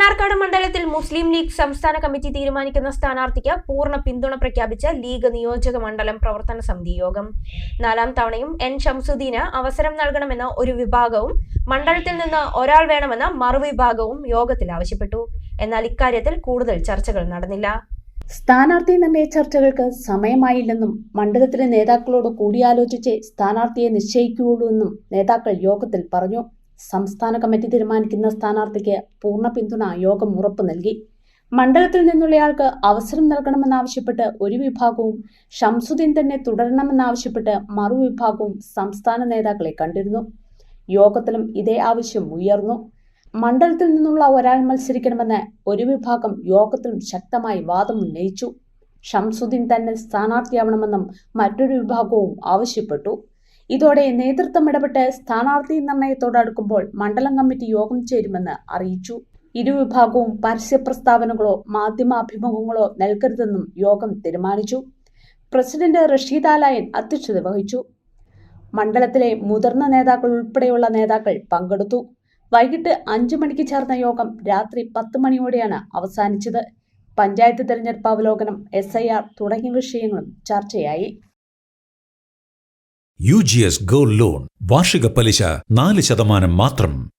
മണ്ണാർക്കാട് മണ്ഡലത്തിൽ മുസ്ലിം ലീഗ് സംസ്ഥാന കമ്മിറ്റി തീരുമാനിക്കുന്ന സ്ഥാനാർത്ഥിക്ക് പൂർണ പിന്തുണ പ്രഖ്യാപിച്ച ലീഗ് നിയോജക മണ്ഡലം പ്രവർത്തന സമിതി യോഗം. നാലാം തവണയും എൻ ഷംസുദ്ദീന് അവസരം നൽകണമെന്ന ഒരു വിഭാഗവും മണ്ഡലത്തിൽ നിന്ന് ഒരാൾ വേണമെന്ന മറുവിഭാഗവും യോഗത്തിൽ ആവശ്യപ്പെട്ടു. എന്നാൽ ഇക്കാര്യത്തിൽ കൂടുതൽ ചർച്ചകൾ നടന്നില്ല. സ്ഥാനാർത്ഥി നിർണയ ചർച്ചകൾക്ക് സമയമായില്ലെന്നും മണ്ഡലത്തിലെ നേതാക്കളോട് കൂടിയാലോചിച്ച് സ്ഥാനാർത്ഥിയെ നിശ്ചയിക്കുകയുള്ളൂ എന്നും നേതാക്കൾ യോഗത്തിൽ പറഞ്ഞു. സംസ്ഥാന കമ്മിറ്റി തീരുമാനിക്കുന്ന സ്ഥാനാർത്ഥിക്ക് പൂർണ പിന്തുണ യോഗം ഉറപ്പു നൽകി. മണ്ഡലത്തിൽ നിന്നുള്ളയാൾക്ക് അവസരം നൽകണമെന്നാവശ്യപ്പെട്ട് ഒരു വിഭാഗവും ഷംസുദ്ദീൻ തന്നെ തുടരണമെന്നാവശ്യപ്പെട്ട് മറുവിഭാഗവും സംസ്ഥാന നേതാക്കളെ കണ്ടിരുന്നു. യോഗത്തിലും ഇതേ ആവശ്യം ഉയർന്നു. മണ്ഡലത്തിൽ നിന്നുള്ള ഒരാൾ മത്സരിക്കണമെന്ന് ഒരു വിഭാഗം യോഗത്തിലും ശക്തമായി വാദം ഉന്നയിച്ചു. ഷംസുദ്ദീൻ തന്നെ സ്ഥാനാർത്ഥിയാവണമെന്നും മറ്റൊരു വിഭാഗവും ആവശ്യപ്പെട്ടു. ഇതോടെ നേതൃത്വം ഇടപെട്ട് സ്ഥാനാർത്ഥി നിർണയത്തോടടുക്കുമ്പോൾ മണ്ഡലം കമ്മിറ്റി യോഗം ചേരുമെന്ന് അറിയിച്ചു. ഇരുവിഭാഗവും പരസ്യ പ്രസ്താവനകളോ മാധ്യമാഭിമുഖങ്ങളോ നൽകരുതെന്നും യോഗം തീരുമാനിച്ചു. പ്രസിഡന്റ് റഷീദ് ആലായൻ അധ്യക്ഷത വഹിച്ചു. മണ്ഡലത്തിലെ മുതിർന്ന നേതാക്കൾ ഉൾപ്പെടെയുള്ള നേതാക്കൾ പങ്കെടുത്തു. വൈകിട്ട് അഞ്ചു മണിക്ക് ചേർന്ന യോഗം രാത്രി പത്ത് മണിയോടെയാണ് അവസാനിച്ചത്. പഞ്ചായത്ത് തെരഞ്ഞെടുപ്പ് അവലോകനം എസ് തുടങ്ങിയ വിഷയങ്ങളും ചർച്ചയായി. U G S gold loan വാർഷിക പലിശ നാല് ശതമാനം മാത്രം.